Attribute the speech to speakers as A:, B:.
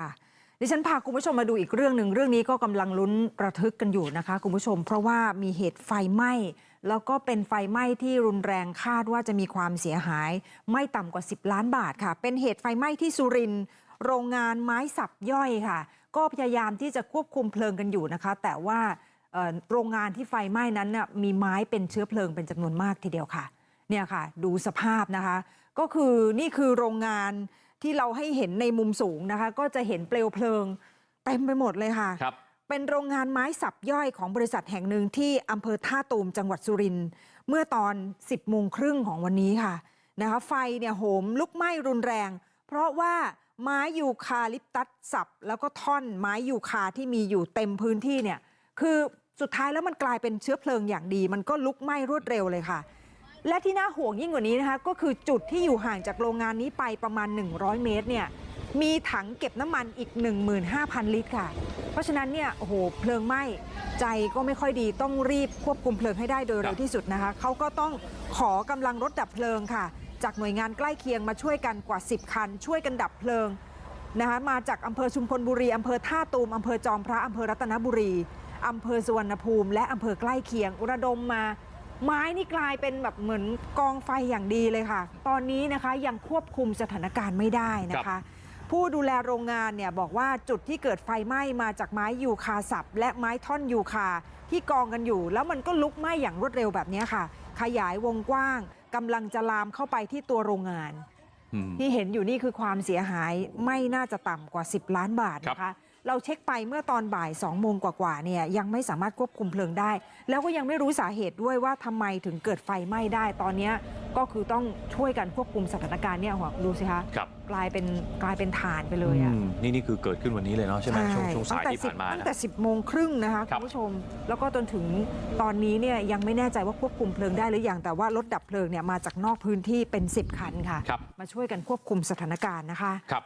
A: ค่ะดิฉันพาคุณผู้ชมมาดูอีกเรื่องหนึ่งเรื่องนี้ก็กำลังลุ้นระทึกกันอยู่นะคะ คุณผู้ชม เพราะว่ามีเหตุไฟไหม้แล้วก็เป็นไฟไหม้ที่รุนแรงคาดว่าจะมีความเสียหาย ไม่ต่ำกว่า 10 ล้านบาทค่ะ เป็นเหตุไฟไหม้ที่สุรินโรงงานไม้สับย่อยค่ะ ก็พยายามที่จะควบคุมเพลิงกันอยู่นะคะ แต่ว่าโรงงานที่ไฟไหม้นั้นน่ะมีไม้เป็นเชื้อเพลิงเป็นจำนวนมากทีเดียวค่ะเนี่ยค่ะ ดูสภาพนะคะ ก็คือนี่คือโรงงาน ที่เราให้เห็นในมุมสูงนะคะ ก็จะเห็นเปลวเพลิงเต็มไปหมดเลยค่ะ
B: ครับ
A: เป็นโรงงานไม้สับย่อยของบริษัทแห่งหนึ่งที่อำเภอท่าตูมจังหวัดสุรินทร์เมื่อตอน 10โมงครึ่งของวันนี้ค่ะนะคะไฟเนี่ยโหมลุกไหม้รุนแรง เพราะว่าไม้ยูคาลิปตัสสับ แล้วก็ท่อนไม้ยูคาที่มีอยู่เต็มพื้นที่เนี่ยคือสุดท้ายแล้วมันกลายเป็นเชื้อเพลิงอย่างดี มันก็ลุกไหม้รวดเร็วเลยค่ะ และที่น่าห่วงยิ่งกว่านี้นะคะก็คือจุดที่อยู่ห่างจากโรงงานนี้ไปประมาณ 100 เมตรเนี่ยมีถังเก็บน้ำมันอีก 15,000 ลิตรค่ะ เพราะฉะนั้นเนี่ยโอ้โหเพลิงไหม้ใจก็ไม่ค่อยดีต้องรีบควบคุมเพลิงให้ได้โดยเร็วที่สุดนะคะเขาก็ต้องขอกำลังรถดับเพลิงค่ะ จากหน่วยงานใกล้เคียงมาช่วยกันกว่า 10 คัน ช่วยกันดับเพลิงนะคะมาจากอำเภอชุมพลบุรีอำเภอท่าตูมอำเภอจอมพระอำเภอรัตนบุรีอำเภอสุวรรณภูมิ และอำเภอใกล้เคียงระดมมา ไม้นี่กลายเป็นแบบเหมือนกองไฟอย่างดีเลยค่ะ ตอนนี้นะคะยังควบคุมสถานการณ์ไม่ได้นะ
B: ครั
A: คะ
B: บ
A: ผู้ดูแลโรงงานเนี่ยบอกว่าจุดที่เกิดไฟไหม้มาจากไม้ยูคาสับ และไม้ท่อนยูคาที่กองกันอยู่ แล้วมันก็ลุกไหม้อย่างรวดเร็วแบบนี้ค่ะ ขยายวงกว้างกำลังจะลามเข้าไปที่ตัวโรงงาน
B: อืม
A: ที่เห็นอยู่นี่คือความเสียหายไม่น่าจะต่ำกว่า 10 ล้านบาทนะคะ เราเช็คไปเมื่อตอนบ่าย2โมงกว่าๆเนี่ยยังไม่สามารถควบคุมเพลิงได้ แล้วก็ยังไม่รู้สาเหตุด้วยว่าทำไมถึงเกิดไฟไหม้ได้ ตอนเนี้ยก็คือต้องช่วยกันควบคุมสถานการณ์เนี่ยหัวดูสิคะ
B: ครับ
A: กลายเป็นกลายเป็นฐานไปเลยอะ
B: อืมนี่นี่คือเกิดขึ้นวันนี้เลยเนาะใช่ไหมช่วงช่วงสาย
A: ตั้
B: ที่ผ่านมา
A: ตั้ง
B: นะ
A: แต่ 10โมงครึ่งนะคะ
B: ครั
A: คุ
B: บ
A: ณผู้ชม แล้วก็จนถึงตอนนี้เนี่ยยังไม่แน่ใจว่าควบคุมเพลิงได้หรือยังแต่ว่ารถดับเพลิงเนี่ยมาจากนอกพื้นที่เป็น 10 คันค่ะ
B: ครับ
A: มาช่วยกันควบคุมสถานการณ์นะคะ
B: ครับ